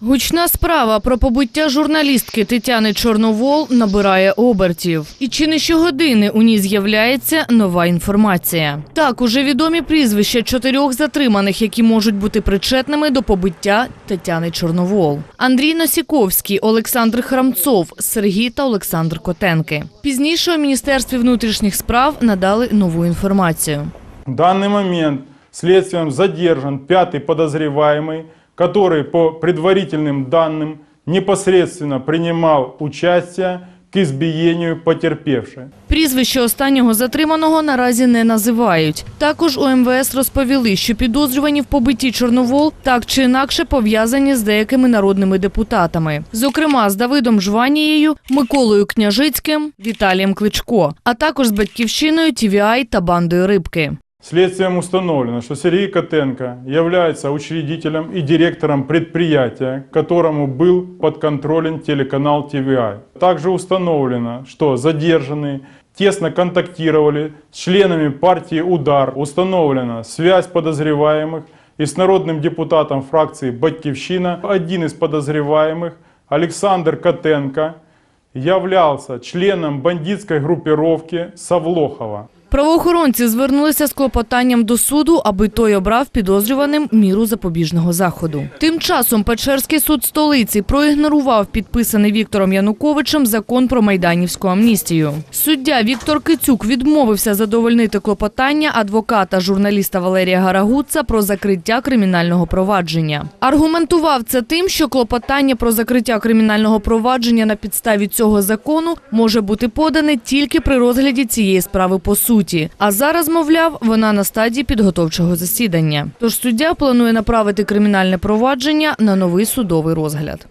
Гучна справа про побиття журналістки Тетяни Чорновол набирає обертів. І чи не щогодини у ній з'являється нова інформація. Так, уже відомі прізвища чотирьох затриманих, які можуть бути причетними до побиття Тетяни Чорновол. Андрій Носіковський, Олександр Храмцов, Сергій та Олександр Котенки. Пізніше у Міністерстві внутрішніх справ надали нову інформацію. В данный момент следствием задержан пятый подозреваемый, который по предварительным данным непосредственно принимал участие к избиению потерпевшей. Прізвище останнього затриманого наразі не називають. Також у МВС розповіли, що підозрювані в побитті Чорновол так чи інакше пов'язані з деякими народними депутатами, зокрема з Давидом Жванією, Миколою Княжицьким, Віталієм Кличко, а також з батьківщиною ТВІ та бандою Рибки. Следствием установлено, что Сергей Котенко является учредителем и директором предприятия, которому был подконтролен телеканал ТВИ. Также установлено, что задержанные тесно контактировали с членами партии «Удар». Установлена связь подозреваемых и с народным депутатом фракции «Батьковщина». Один из подозреваемых, Александр Котенко, являлся членом бандитской группировки Савлохова. Правоохоронці звернулися з клопотанням до суду, аби той обрав підозрюваним міру запобіжного заходу. Тим часом Печерський суд столиці проігнорував підписаний Віктором Януковичем закон про майданівську амністію. Суддя Віктор Кицюк відмовився задовольнити клопотання адвоката журналіста Валерія Гарагуца про закриття кримінального провадження. Аргументував це тим, що клопотання про закриття кримінального провадження на підставі цього закону може бути подане тільки при розгляді цієї справи по суті. А зараз, мовляв, вона на стадії підготовчого засідання. Тож суддя планує направити кримінальне провадження на новий судовий розгляд.